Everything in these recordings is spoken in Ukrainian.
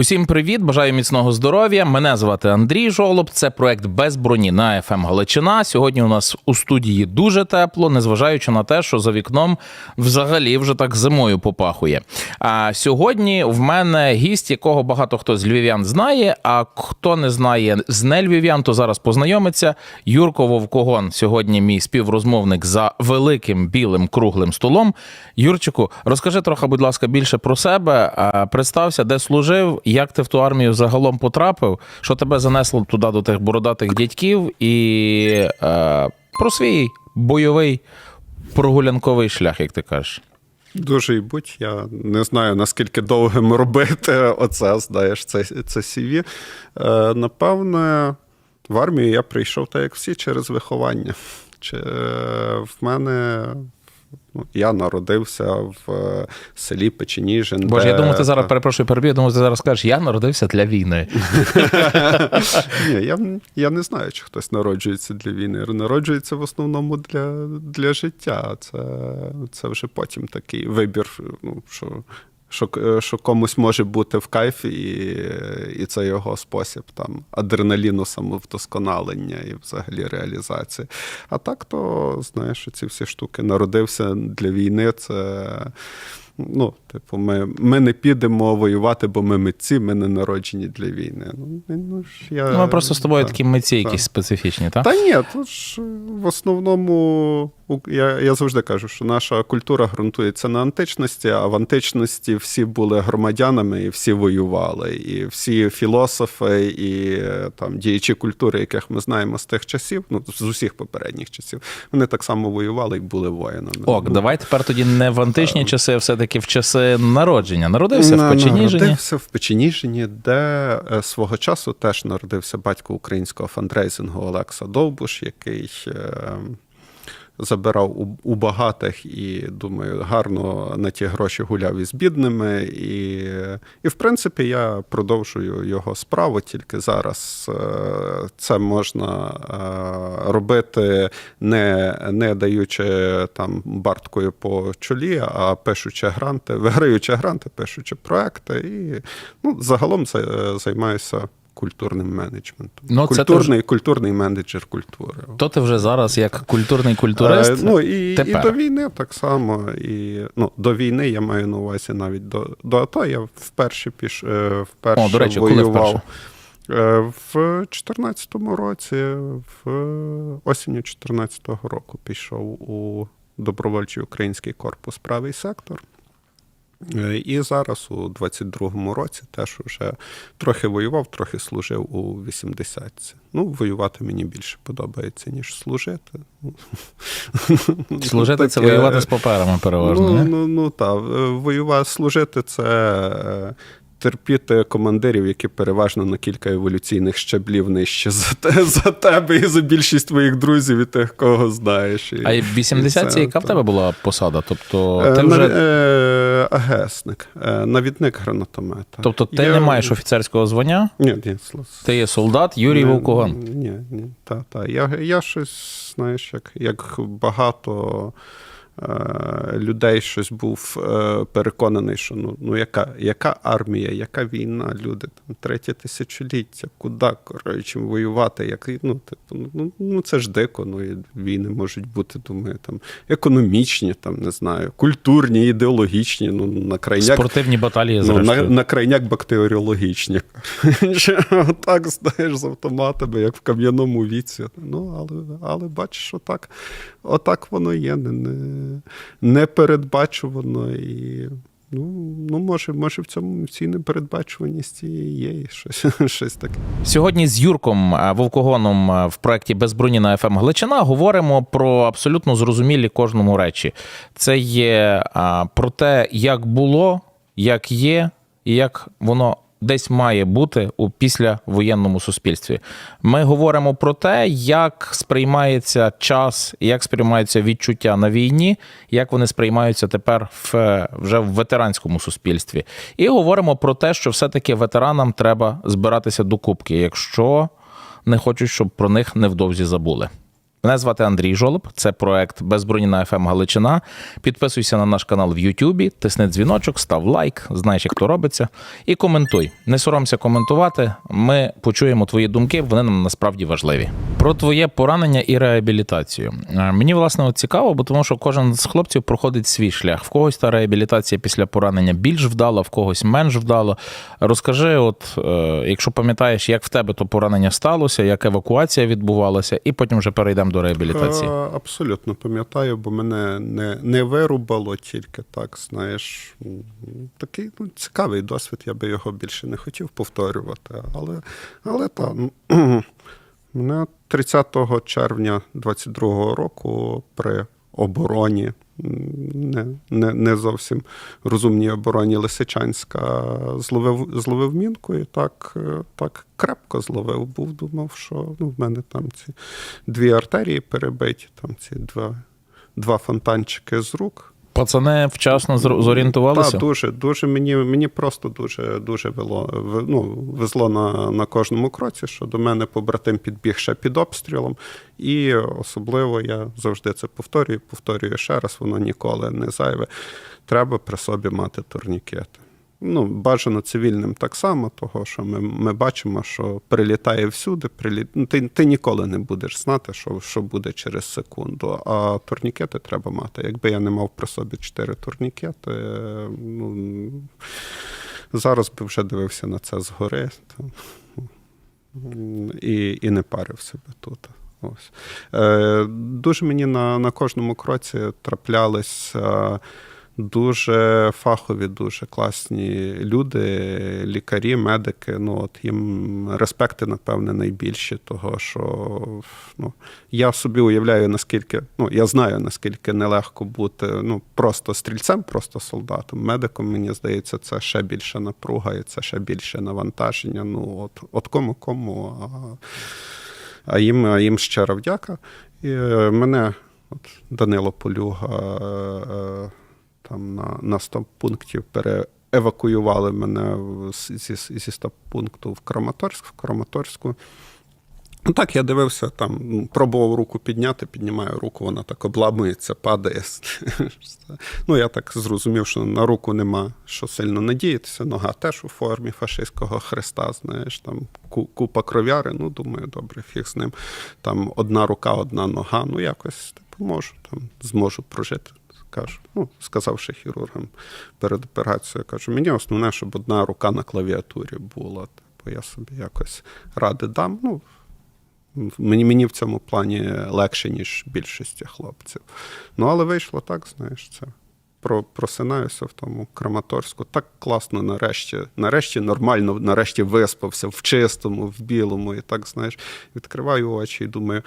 Усім привіт, бажаю міцного здоров'я. Мене звати Андрій Жолоб. Це проект без броні на ФМ Галичина. Сьогодні у нас у студії дуже тепло, незважаючи на те, що за вікном взагалі вже так зимою попахує. А сьогодні в мене гість, якого багато хто з львів'ян знає. А хто не знає з нельвів'ян, то зараз познайомиться. Юрко Вовкогон сьогодні мій співрозмовник за великим білим круглим столом. Юрчику, розкажи трохи, будь ласка, більше про себе. Представся, де служив, як ти в ту армію загалом потрапив, що тебе занесло туди до тих бородатих дядьків, і е, про свій бойовий прогулянковий шлях, як ти кажеш. Дуже і будь. Я не знаю, наскільки довгим робити оце, знаєш, це, це CV. Е, напевне, в армію я прийшов, так як всі, через виховання. Чи, е, в мене. Ну, я народився в е, селі Печеніжин. Боже, де- я думаю, ти зараз перепрошую, перебіг, я думаю, ти зараз скажеш, я народився для війни. Ні, я, я не знаю, чи хтось народжується для війни. Народжується в основному для, для життя. Це, це вже потім такий вибір, ну, що, що, що комусь може бути в кайф, і, і це його спосіб там, адреналіну самовдосконалення і взагалі реалізації. А так, то знаєш, ці всі штуки народився для війни. Це. Ну, типу, ми, ми не підемо воювати, бо ми митці, ми не народжені для війни. Ну, ну, ж я, Ну, ми просто з тобою так. такі митці так. якісь специфічні, так? Та ні, тут ж в основному я, я завжди кажу, що наша культура ґрунтується на античності, а в античності всі були громадянами і всі воювали. І всі філософи і е, там діячі культури, яких ми знаємо з тих часів, ну з усіх попередніх часів, вони так само воювали і були воїнами. Ок, Ну, давай тепер тоді не в античні часи, а все-таки в часи народження. Народився в На- Печеніжині. Народився в Печеніжині, де е, свого часу теж народився батько українського фандрейзингу Олекса Довбуш, який е, забирав у, у багатих і, думаю, гарно на ті гроші гуляв із бідними. І, і в принципі, я продовжую його справу, тільки зараз е, це можна е, робити, не, не даючи там барткою по чолі, а пишучи гранти, виграючи гранти, пишучи проекти. І ну, загалом е, займаюся культурним менеджментом. Ну, культурний, культурний менеджер культури. То ти вже зараз як культурний культурист. Е, ну, і, і до війни так само. І, ну, до війни я маю на увазі навіть до, до АТО. Я вперше піш, е, вперше О, до речі, коли воював. вперше? Е, В 2014 році, в осінню 2014 року пішов у добровольчий український корпус правий сектор. Е, І зараз у 22-му році теж вже трохи воював, трохи служив у 80-ці. Ну, воювати мені більше подобається, ніж служити. Служити це воювати з паперами переважно. Ну, не? ну, ну так. Воювати, служити це е, терпіти командирів, які переважно на кілька еволюційних щаблів нижче за, те, за тебе і за більшість твоїх друзів і тих, кого знаєш. І, А й 80-ці це, яка в тебе була посада? Тобто Е, ти наві- вже. е, агесник, е, навідник гранатомета. Тобто ти Я- не маєш офіцерського звання, Ні, ні, ти є солдат Юрій Не, Вовкогон. Ні, ні, та, та. Я, я щось, знаєш, як, як багато е, людей щось був е, переконаний, що ну, ну яка, яка армія, яка війна, люди, там, третє тисячоліття, куди, коротше, воювати, як, ну, типу, ну, ну, це ж дико, ну, і війни можуть бути, думаю, там, економічні, там, не знаю, культурні, ідеологічні, ну, на крайняк Спортивні баталії Ну, на, на крайняк бактеріологічні. так, знаєш, з автоматами, як в кам'яному віці. Ну, але, але бачиш, що так, отак воно є, не, не, непередбачувано і. Ну, ну може, може, в цьому в цій непередбачуваності є щось, щось таке. Сьогодні з Юрком е, Вовкогоном е, в проєкті Без броні на ФМ Галичина говоримо про абсолютно зрозумілі кожному речі. Це є про те, як було, як є, і як воно десь має бути у післявоєнному суспільстві. Ми говоримо про те, як сприймається час, як сприймаються відчуття на війні, як вони сприймаються тепер в вже в ветеранському суспільстві. І говоримо про те, що все-таки ветеранам треба збиратися до кубки, якщо не хочуть, щоб про них невдовзі забули. Мене звати Андрій Жолоб. Це проект Без броні ФМ Галичина. Підписуйся на наш канал в Ютубі, тисни дзвіночок, став лайк, знаєш, як то робиться, і коментуй. Не соромся коментувати. Ми почуємо твої думки, вони нам насправді важливі. Про твоє поранення і реабілітацію. Е, Мені власне цікаво, бо тому що кожен з хлопців проходить свій шлях. В когось та реабілітація після поранення більш вдала, в когось менш вдало. Розкажи, от е, якщо пам'ятаєш, як в тебе то поранення сталося, як евакуація відбувалася, і потім вже перейдемо до реабілітації. Е, Абсолютно пам'ятаю, бо мене не, не вирубало тільки так, знаєш. Такий ну, цікавий досвід, я би його більше не хотів повторювати. Але, але так, мене 30 червня 22-го року при обороні, не, не, не зовсім розумній обороні Лисичанська, зловив, зловив мінку і так, е, так крепко зловив. Був, думав, що ну, в мене там ці дві артерії перебиті, там ці два, два фонтанчики з рук. Пацани вчасно зорієнтувалися. Так, дуже, дуже мені, мені просто дуже, дуже вело, ну, везло на, на кожному кроці, що до мене побратим підбіг ще під обстрілом. І особливо я завжди це повторюю, повторюю ще раз, воно ніколи не зайве. Треба при собі мати турнікети. Ну, бажано цивільним так само, того що ми, ми бачимо, що прилітає всюди, приліт... ну, ти, ти ніколи не будеш знати, що, що буде через секунду. А турнікети треба мати. Якби я не мав при собі чотири турнікети, ну, зараз би вже дивився на це згори там, і, і не парив себе тут. Ось. Е, дуже мені на, на кожному кроці траплялись е, дуже фахові, дуже класні люди, лікарі, медики. Ну, от їм респекти, напевне, найбільші, того що ну, я собі уявляю, наскільки, ну, я знаю, наскільки нелегко бути ну, просто стрільцем, просто солдатом. Медиком, мені здається, це ще більша напруга і це ще більше навантаження. Ну, от, от кому кому. А, а їм, а їм щира вдяка. І е, мене от Данило Полюга е, е, там на, на 100 пунктів переевакуювали мене зі, зі 100 пункту в Краматорськ, в Краматорську. Ну так, я дивився, там ну, пробував руку підняти, піднімаю руку, вона так обламується, падає. Ну, я так зрозумів, що на руку нема що сильно надіятися. Нога теж у формі фашистського хреста, знаєш, там купа кров'яри. Ну, думаю, добре, фіг з ним. Там одна рука, одна нога. Ну, якось типу, можу, там зможу прожити. Кажу, ну, сказавши хірургам перед операцією, кажу, мені основне, щоб одна рука на клавіатурі була. Типу, я собі якось ради дам. Ну, Мені, мені в цьому плані легше, ніж більшості хлопців. Ну, але вийшло так, знаєш, це. Про, просинаюся в тому Краматорську. Так класно, нарешті, нарешті нормально, нарешті виспався в чистому, в білому. І так, знаєш, відкриваю очі і думаю,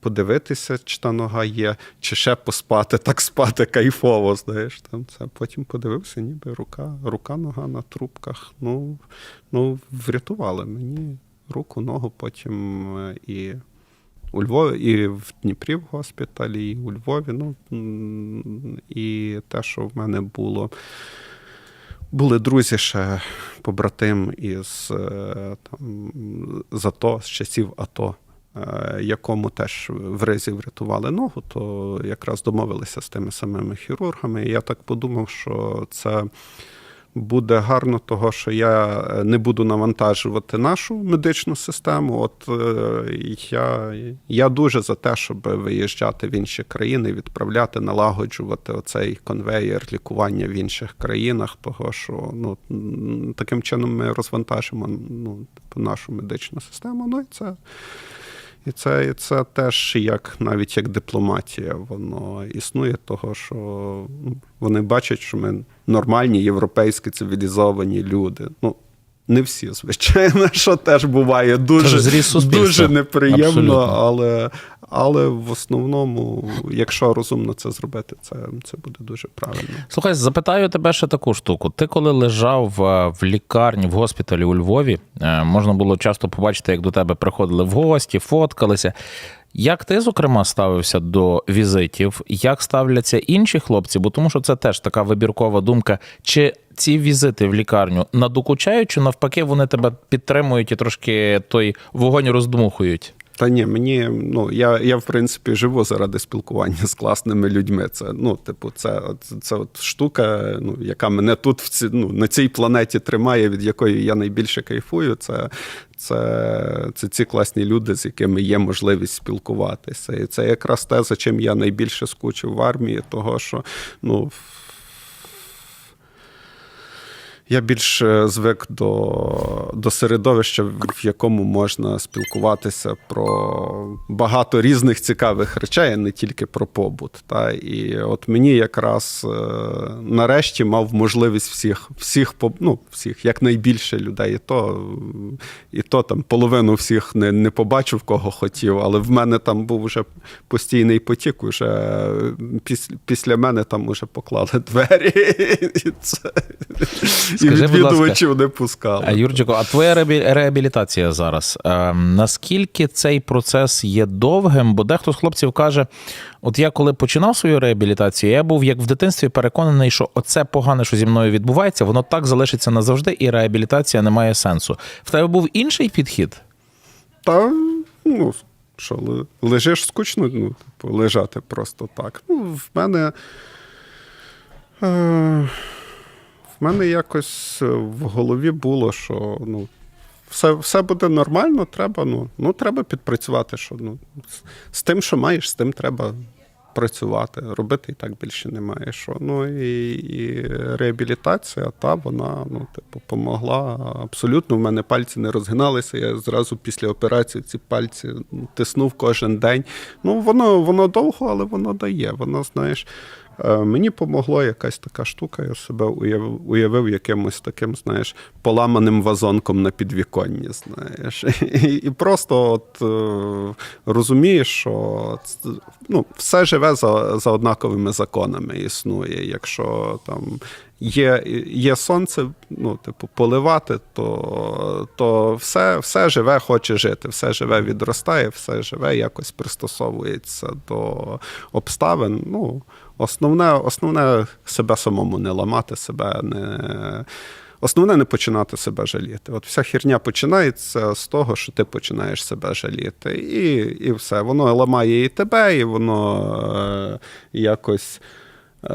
подивитися, чи та нога є, чи ще поспати, так спати кайфово, знаєш. Там це. Потім подивився, ніби рука, рука, нога на трубках. Ну, ну врятували мені руку, ногу, потім е, і у Львові, і в Дніпрі в госпіталі, і у Львові. Ну, і те, що в мене було. Були друзі ще побратим із е, там, АТО, з часів АТО, якому теж в ризі врятували ногу, то якраз домовилися з тими самими хірургами. І я так подумав, що це буде гарно, того, що я е, не буду навантажувати нашу медичну систему. От е, я, я дуже за те, щоб виїжджати в інші країни, відправляти, налагоджувати оцей конвеєр лікування в інших країнах, того що ну таким чином ми розвантажимо ну, нашу медичну систему. Ну і це. І це, і це теж як навіть як дипломатія, воно існує, того що ну, вони бачать, що ми нормальні, європейські цивілізовані люди. Ну, не всі, звичайно, що теж буває дуже, дуже неприємно, Абсолютно. але, але в основному, якщо розумно це зробити, це, це буде дуже правильно. Слухай, запитаю тебе ще таку штуку. Ти коли лежав е, в лікарні в госпіталі у Львові, е, можна було часто побачити, як до тебе приходили в гості, фоткалися. Як ти, зокрема, ставився до візитів? Як ставляться інші хлопці? Бо тому що це теж така вибіркова думка. Чи ці візити в лікарню надокучають, чи навпаки вони тебе підтримують і трошки той вогонь роздмухують? Та ні, мені ну я, я в принципі живу заради спілкування з класними людьми. Це ну, типу, це, це, це от штука, ну, яка мене тут в ці, ну, на цій планеті тримає, від якої я найбільше кайфую. Це, це, це ці класні люди, з якими є можливість спілкуватися. І це якраз те, за чим я найбільше скучив в армії, того що ну. Я більш е, звик до, до середовища, в якому можна спілкуватися про багато різних цікавих речей, а не тільки про побут. Та? І от мені якраз е, нарешті мав можливість всіх, всіх, ну, всіх якнайбільше людей. І то, і то там половину всіх не, не побачив, кого хотів, але в мене там був вже постійний потік. Уже після, після мене там уже поклали двері. І це Скажи, будь ласка, відвідувачів не пускали. А Юрчико, а твоя реабілітація зараз? Е, наскільки цей процес є довгим? Бо дехто з хлопців каже: от я коли починав свою реабілітацію, я був як в дитинстві переконаний, що оце погане, що зі мною відбувається, воно так залишиться назавжди, і реабілітація не має сенсу. В тебе був інший підхід? Та ну що, лежиш скучно, ну, типу, лежати просто так. Ну, в мене. Е, в мене якось в голові було, що ну, все, все буде нормально, треба, ну, ну, треба підпрацювати. Що, ну, з, з тим, що маєш, з тим треба працювати. Робити і так більше немає. Що. Ну, і, і реабілітація, та вона ну, типу, помогла абсолютно. В мене пальці не розгиналися. Я зразу після операції ці пальці ну, тиснув кожен день. Ну, воно, воно довго, але воно дає. Воно, знаєш. Е, Мені помогла якась така штука, я себе уявив, уявив якимось таким, знаєш, поламаним вазонком на підвіконні, знаєш. І, і просто от е, розумієш, що ну, все живе за, за однаковими законами існує. Якщо там є, є сонце, ну, типу, поливати, то, то все, все живе хоче жити, все живе відростає, все живе якось пристосовується до обставин. Ну, Основне, основне себе самому не ламати, себе не. Основне не починати себе жаліти. От вся херня починається з того, що ти починаєш себе жаліти. І, і все. Воно ламає і тебе, і воно е, якось е,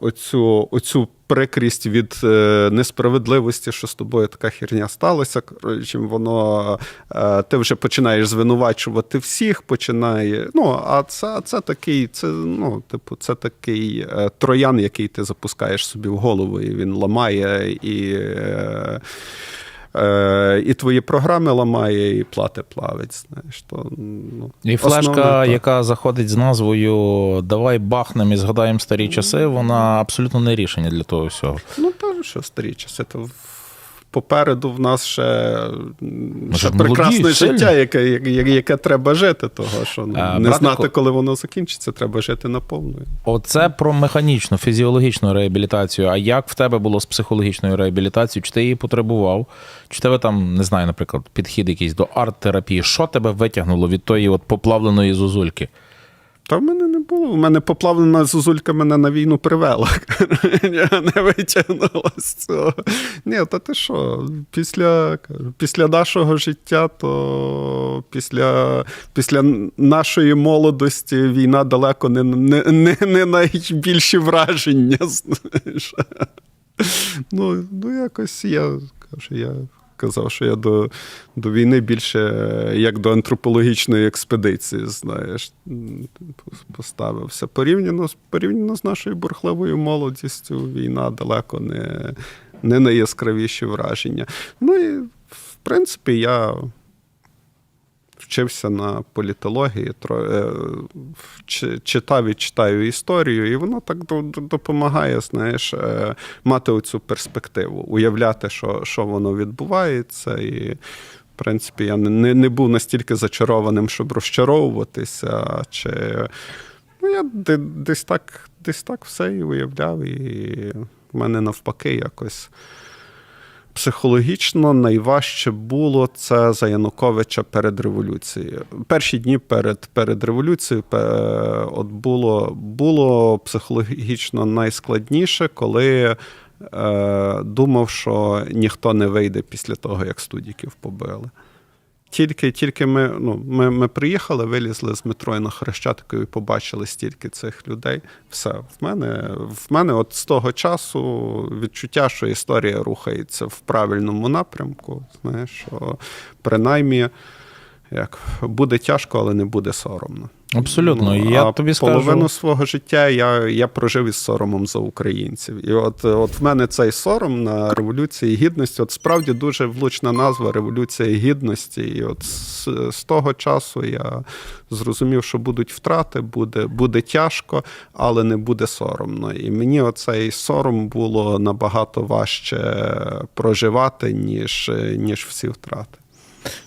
оцю, оцю прикрість від е, несправедливості, що з тобою така херня сталася. Чим воно е, ти вже починаєш звинувачувати всіх, починає. Ну, а це, це такий, це, ну, типу, це такий е, троян, який ти запускаєш собі в голову, і він ламає і. Е, і твої програми ламає, і плати плавить. Знаєш, то, ну, І флешка, так. яка заходить з назвою Давай бахнем і згадаємо старі часи, вона абсолютно не рішення для того всього. Ну, певно, що старі часи, то попереду в нас ще, ще ж молоді, прекрасне життя, яке, яке, яке треба жити, того що ну, А, не братику- знати, коли воно закінчиться, треба жити наповну. Оце про механічну, фізіологічну реабілітацію. А як в тебе було з психологічною реабілітацією? Чи ти її потребував? Чи тебе там, не знаю, наприклад, підхід якийсь до арт-терапії? Що тебе витягнуло від тої от поплавленої зозульки? Та в мене не було. У мене поплавлена зозулька мене на війну привела. Я не витягнула з цього. Ні, та ти що? Після, після нашого життя, то після, після нашої молодості війна далеко не, не, не, не найбільші враження. Знаєш. Ну, ну, якось я кажу, я казав, що я до, до війни більше е, як до антропологічної експедиції, знаєш, поставився. Порівняно, порівняно з нашою бурхливою молодістю, війна далеко не, не найяскравіші враження. Ну і в принципі, я. Вчився на політології, е, читав і читаю історію, і воно так до- до- допомагає, знаєш, е, мати оцю перспективу, уявляти, що, що воно відбувається. І, в принципі, я не, не був настільки зачарованим, щоб розчаровуватися. Чи... Ну, я десь так, десь так все і уявляв, і в мене навпаки якось. Психологічно найважче було це за Януковича перед революцією. Перші дні перед, перед революцією от було, було психологічно найскладніше, коли е, думав, що ніхто не вийде після того, як студіків побили. Тільки, тільки ми, ну, ми, ми приїхали, вилізли з метро і на Хрещатику і побачили стільки цих людей. Все, в мене, в мене от з того часу відчуття, що історія рухається в правильному напрямку. Знаєш, що принаймні як, буде тяжко, але не буде соромно. Абсолютно. І я а тобі скажу- половину свого життя я, я прожив із соромом за українців. І от, от в мене цей сором на революції гідності, от справді дуже влучна назва Революція Гідності. І от з, з того часу я зрозумів, що будуть втрати, буде, буде тяжко, але не буде соромно. І мені оцей сором було набагато важче проживати, ніж, ніж всі втрати.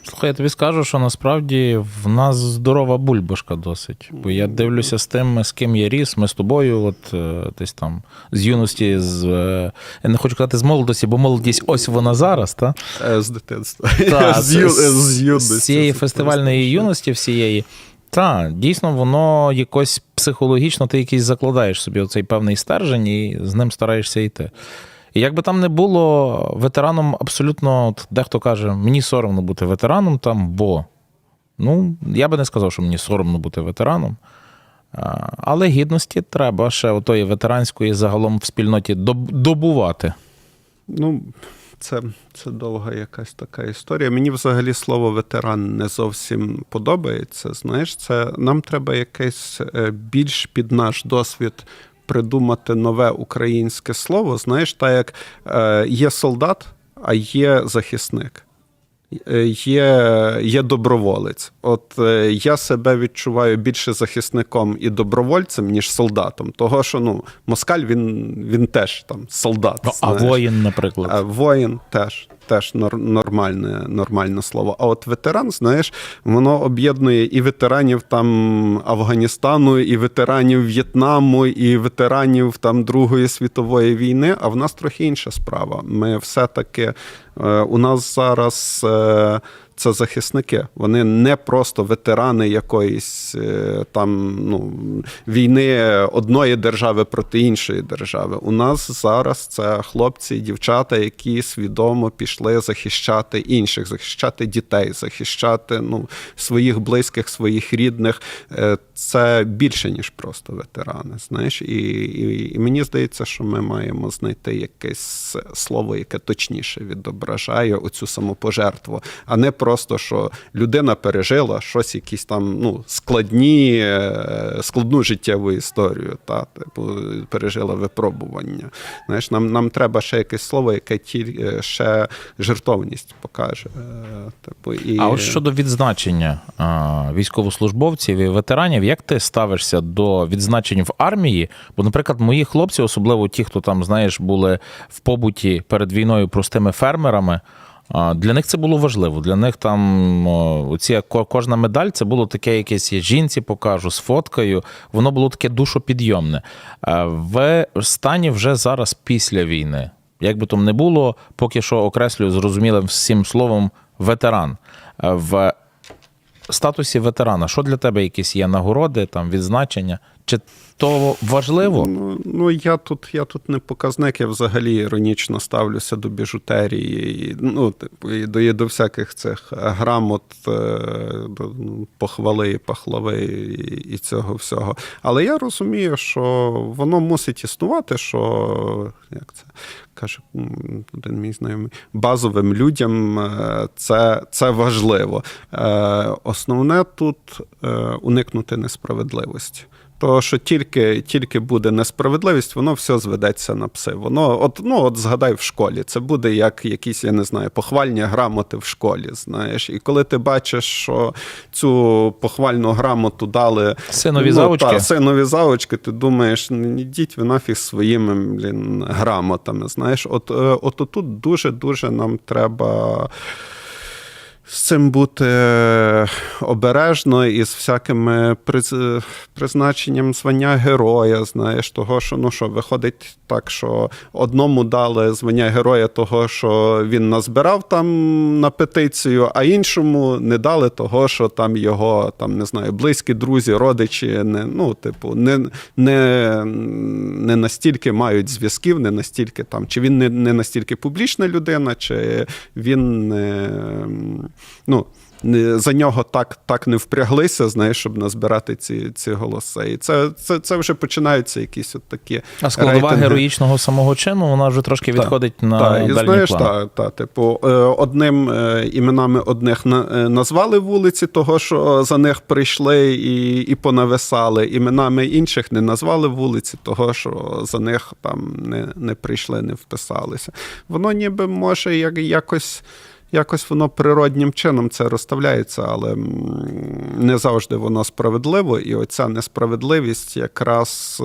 Слухай, я тобі скажу, що насправді в нас здорова бульбашка досить. Бо я дивлюся з тим, з ким я ріс. Ми з тобою, от е, десь там з юності, з е, я не хочу казати з молодості, бо молодість ось вона зараз, та? Е, З дитинства. Та, з, ю, з- з юності. з цієї фестивальної юності всієї. Так, дійсно, воно якось психологічно ти якийсь закладаєш собі оцей певний стержень і з ним стараєшся йти. І як би там не було, ветераном абсолютно, от дехто каже, мені соромно бути ветераном там, бо. Ну, я би не сказав, що мені соромно бути ветераном. Але гідності треба ще отої ветеранської загалом в спільноті добувати. Ну, це, це довга якась така історія. Мені взагалі слово ветеран не зовсім подобається. Знаєш, це нам треба якесь е, більш під наш досвід. Придумати нове українське слово, знаєш, так як е, є солдат, а є захисник. Е, Є, є доброволець. От е, я себе відчуваю більше захисником і добровольцем, ніж солдатом. Того, що ну, москаль він, він теж там солдат. Ну, а знаєш. воїн, наприклад. А воїн теж, теж нормальне, нормальне слово. А от ветеран, знаєш, воно об'єднує і ветеранів там Афганістану, і ветеранів В'єтнаму, і ветеранів там Другої світової війни. А в нас трохи інша справа. Ми все-таки е, у нас зараз. Це захисники. Вони не просто ветерани якоїсь е, там ну, війни одної держави проти іншої держави. У нас зараз це хлопці і дівчата, які свідомо пішли захищати інших, захищати дітей, захищати ну, своїх близьких, своїх рідних. Е, Це більше ніж просто ветерани. Знаєш, і, і, і мені здається, що ми маємо знайти якесь слово, яке точніше відображає оцю самопожертву, а не просто що людина пережила щось, якісь там ну складні, е, складну життєву історію, та типу пережила випробування. Знаєш, нам, нам треба ще якесь слово, яке ті е, ще жертовність покаже. Е, Типу, і... А от щодо відзначення військовослужбовців і ветеранів, як ти ставишся до відзначень в армії? Бо, наприклад, мої хлопці, особливо ті, хто там, знаєш, були в побуті перед війною простими фермерами. Для них це було важливо. Для них там оці, кожна медаль це було таке якесь я жінці покажу з фоткою. Воно було таке душопідйомне. В стані вже зараз після війни. Як би там не було, поки що окреслюю зрозумілим всім словом ветеран. В статусі ветерана, що для тебе якісь є нагороди, там відзначення? Чи то важливо? Ну, ну я тут, я тут не показник, я взагалі іронічно ставлюся до біжутерії, ну, типу, і до, до всяких цих грамот, е, ну, похвали, пахлави і, цього всього. Але я розумію, що воно мусить існувати, що як це каже один мій знайомий, базовим людям е, це, це важливо. Е, Основне тут е, уникнути несправедливості. То, що тільки, тільки буде несправедливість, воно все зведеться на пси. Воно, от, ну, от згадай в школі, це буде як якісь, я не знаю, похвальні грамоти в школі. Знаєш, і коли ти бачиш, що цю похвальну грамоту дали Синові заочки? Та, синові заочки, ти думаєш, ну ідіть ви нафіг своїми блін, грамотами. Знаєш, от, е, от тут дуже дуже нам треба. З цим бути обережно і з всякими приз... призначенням звання героя, знаєш, того, що ну що, виходить так, що одному дали звання героя того, що він назбирав там на петицію, а іншому не дали того, що там його там не знаю, близькі друзі, родичі, не ну, типу, не, не, не настільки мають зв'язків, не настільки там, чи він не, не настільки публічна людина, чи він не ну, за нього так, так не впряглися, знаєш, щоб назбирати ці, ці голоси. І це, це, це вже починаються якісь от такі. А складова рейтинги. героїчного самого чину, вона вже трошки відходить на Так, і знаєш, план. та, та, типу, е, одним е, іменами одних е, назвали вулиці, того, що за них прийшли і, і понависали. Іменами інших не назвали вулиці, того, що за них там не, не прийшли, не вписалися. Воно ніби може як, якось. Якось воно природнім чином це розставляється, але не завжди воно справедливо, і оця несправедливість якраз е,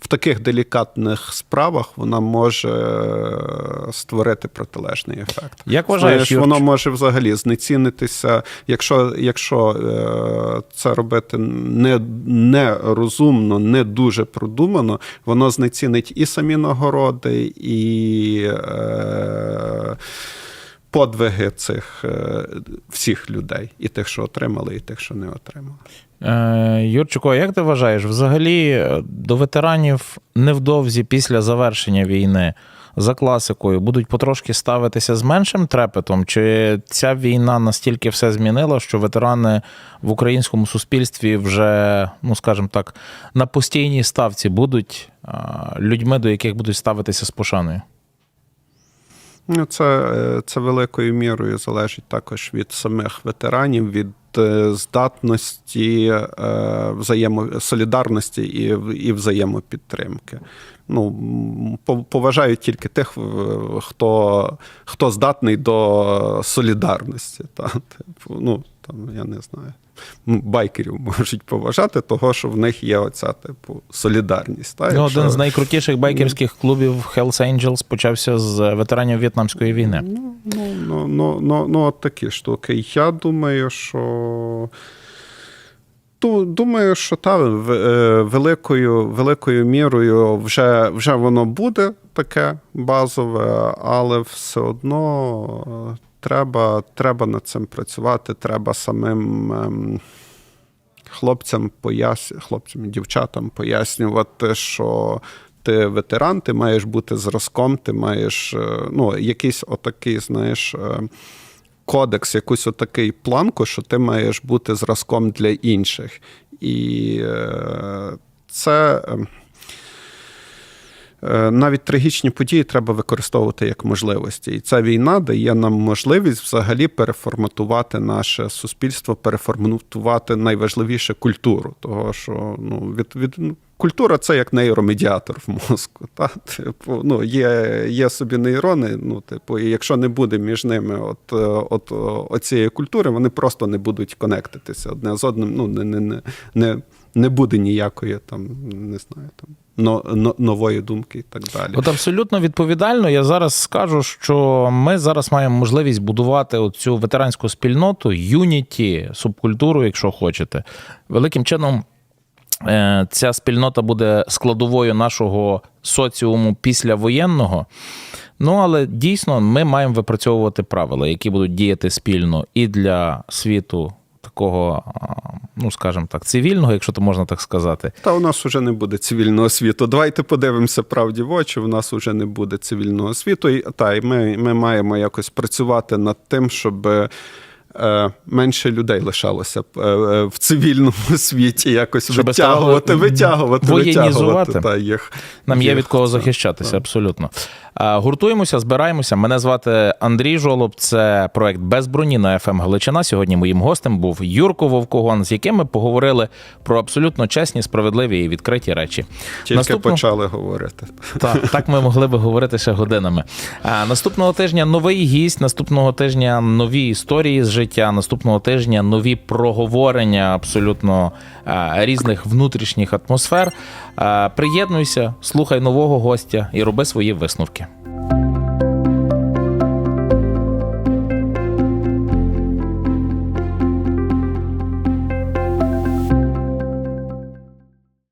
в таких делікатних справах вона може е, створити протилежний ефект. Як вважаєш, воно може взагалі знецінитися, якщо, якщо е, це робити не, не розумно, не дуже продумано, воно знецінить і самі нагороди, і е, подвиги цих е, всіх людей, і тих, що отримали, і тих, що не отримали. Е, Юрчико, як ти вважаєш, взагалі е, до ветеранів невдовзі після завершення війни за класикою будуть потрошки ставитися з меншим трепетом? Чи ця війна настільки все змінила, що ветерани в українському суспільстві вже, ну скажімо так, на постійній ставці будуть людьми, до яких будуть ставитися з пошаною? Ну, це, е, це великою мірою залежить також від самих ветеранів, від е, здатності е, взаємо солідарності і, і взаємопідтримки. Ну, поважаю тільки тих, хто, хто здатний до солідарності. Та, типу, ну, там, я не знаю. М, Байкерів можуть поважати, того, що в них є оця, типу, солідарність. Та, Ну, якщо- один з найкрутіших байкерських клубів Hells Angels почався з ветеранів В'єтнамської війни. Ну, ну, ну, ну, ну, ну, от такі штуки. Я думаю, що. Думаю, що та е, великою, великою мірою вже, вже воно буде таке базове, але все одно е, треба, треба над цим працювати, треба самим ем, хлопцям пояс... хлопцям і дівчатам пояснювати, що ти ветеран, ти маєш бути зразком, ти маєш е, ну, якийсь отакий, знаєш. е, Кодекс, якусь отакий планку, що ти маєш бути зразком для інших. І е, це е, е, навіть трагічні події треба використовувати як можливості. І ця війна дає нам можливість взагалі переформатувати наше суспільство, переформатувати найважливіше культуру. Того, що ну, від, від, ну, культура це як нейромедіатор в мозку. Та? Типу, ну, є, є собі нейрони, ну, типу, і якщо не буде між ними от, е, от, о- оцієї культури, вони просто не будуть конектитися одне з одним. Ну, не, не, не, не, буде ніякої там, не знаю, там, но, но, нової думки і так далі. От абсолютно відповідально я зараз скажу, що ми зараз маємо можливість будувати цю ветеранську спільноту, юніті, субкультуру, якщо хочете. Великим чином. е, Ця спільнота буде складовою нашого соціуму післявоєнного. Ну, але дійсно ми маємо випрацьовувати правила, які будуть діяти спільно і для світу такого, ну скажімо так, цивільного, якщо то можна так сказати, Та у нас вже не буде цивільного світу. Давайте подивимося правді в очі. У нас вже не буде цивільного світу. І, та, і ми, ми маємо якось працювати над тим, щоб. Е, Менше людей лишалося б, е, е, в цивільному світі, якось Щоб витягувати, витягувати, воєнізувати. витягувати та, їх. Нам є від кого захищатися, абсолютно. Гуртуємося, збираємося. Мене звати Андрій Жолоб. Це проект без броні на ФМ Галичина. Сьогодні моїм гостем був Юрко Вовкогон, з яким ми поговорили про абсолютно чесні, справедливі і відкриті речі. Тільки почали говорити. Так, так ми могли би говорити ще годинами. Наступного тижня новий гість, наступного тижня нові історії з життя, наступного тижня нові проговорення абсолютно а, різних внутрішніх атмосфер. А, приєднуйся, слухай нового гостя і роби свої висновки.